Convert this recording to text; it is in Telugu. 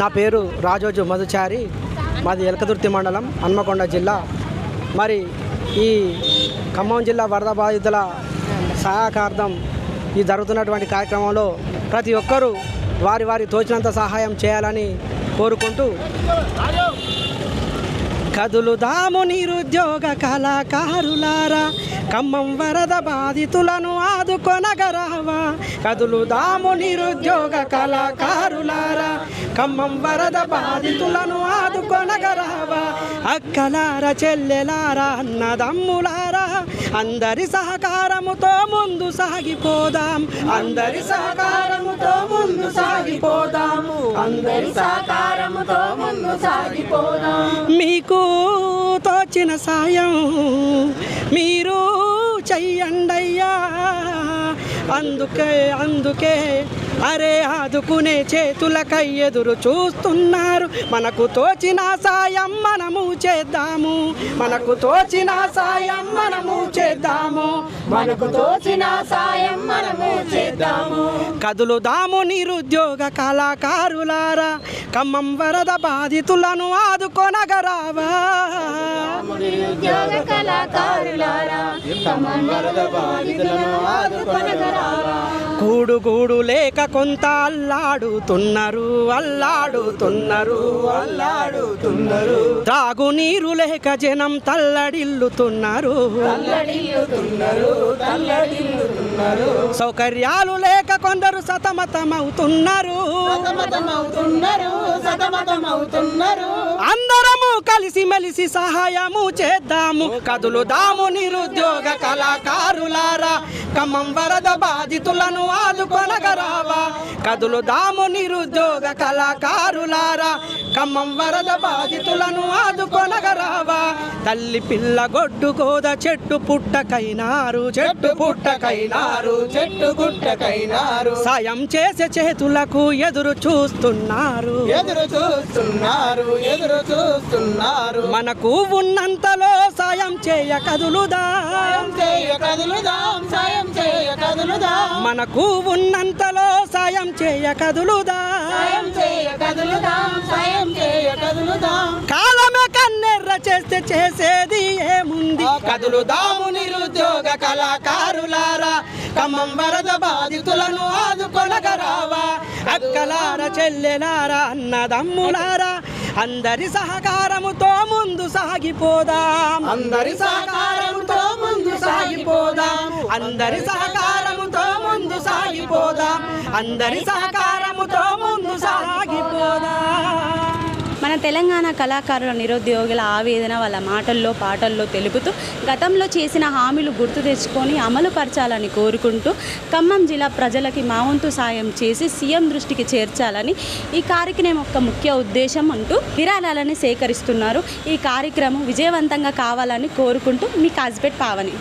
నా పేరు రాజోజు మధుచారి మాది ఎలకదుర్తి మండలం హన్మకొండ జిల్లా. మరి ఈ ఖమ్మం జిల్లా వరద బాధితుల సహాయకార్థం ఈ జరుగుతున్నటువంటి కార్యక్రమంలో ప్రతి ఒక్కరూ వారి వారి తోచినంత సహాయం చేయాలని కోరుకుంటూ కదులుదాము నిరుద్యోగ కళాకారులారా ఖమ్మం వరద బాధితులను ఆదుకొనగరావా? కదులుదాము నిరుద్యోగ కళాకారులారా ఖమ్మం వరద బాధితులను ఆదుకొనగరావా? అక్కలార చెల్లెలారా అన్నదమ్ములారా అందరి సహకారముతో ముందు సాగిపోదాం. అందరి సహకారముతో ముందు సాగిపోదాము. అందరి సహకారం సహకారముతో ముందు సాగిపోదాం. మీకు తోచిన సాయం మీరు చెయ్యండయ్యా. అందుకే అందుకే అరే ఆదుకునే చేతులకై ఎదురు చూస్తున్నారు. మనకు తోచిన సాయం మనము చేద్దాము. మనకు తోచిన సాయం మనము చేద్దాము. మనకు తోచిన సాయం కదులుదాము నిరుద్యోగ కళాకారులారా. ఖమ్మం వరద బాధితులను ఆదుకొనగరావా. నిరుద్యోగ కళాకారులారా ఖమ్మం వరద బాధితులను ఆదుకొనగరారా కూడు గూడు లేక కొంత అల్లాడుతున్నారు అల్లాడుతున్నారు అల్లాడుతున్నారు. త్రాగునీరు లేక జనం తల్లడిల్లుతున్నారు. సౌకర్యాలు లేక కొందరు సతమతమవుతున్నారు. అందరము కలిసి మెలిసి సహాయము చేద్దాము. కదులుదాము నిరుద్యోగ కళాకారులారా. ఖమ్మం వరద బాధితులను ఆదుకొనగరావా. కదులుదాము నిరుద్యోగ కళాకారులారా. ఖమ్మం వరద బాధితులను ఆదుకొనగరావా తల్లి పిల్ల గొడ్డు గోద చెట్టు పుట్టకైనారు చెట్టు పుట్టకైనారు చెట్టు గుట్టకైనారు సాయం చేసే చేతులకు ఎదురు చూస్తున్నారు. ఎదురు చూస్తున్నారు ఎదురు చూస్తున్నారు. మనకు ఉన్నంతలో సాయం చేయ కదులుదా. సాయం చేయ కదులుదాం సాయం చేయ కదులుదాం. మనకు ఉన్నంతలో సాయం చేయ కదులుదా? కాలమే కన్నెర్ర చేస్తే చేసేది ఏముంది? కదులుదాము నిరుద్యోగ కళాకారులారా ఖమ్మం వరద బాధితులను ఆదుకొనగరావా అక్కలార చెల్లెలారా అన్నదమ్ములారా అందరి సహకారముతో ముందు సాగిపోదాం. అందరి సహకారముతో ముందు సాగిపోదాం. అందరి సహకారముతో ముందు సాగిపోదాం. అందరి సహకారముతో ముందు సాగిపోదాం? మన తెలంగాణ కళాకారుల నిరుద్యోగుల ఆవేదన వాళ్ళ మాటల్లో పాటల్లో తెలుపుతూ గతంలో చేసిన హామీలు గుర్తు తెచ్చుకొని అమలు పరచాలని కోరుకుంటూ ఖమ్మం జిల్లా ప్రజలకి మా వంతు సాయం చేసి సీఎం దృష్టికి చేర్చాలని ఈ కార్యక్రమం యొక్క ముఖ్య ఉద్దేశం అంటూ విరాళాలని సేకరిస్తున్నారు. ఈ కార్యక్రమం విజయవంతంగా కావాలని కోరుకుంటూ మీ కాజ్పేట్ పావని.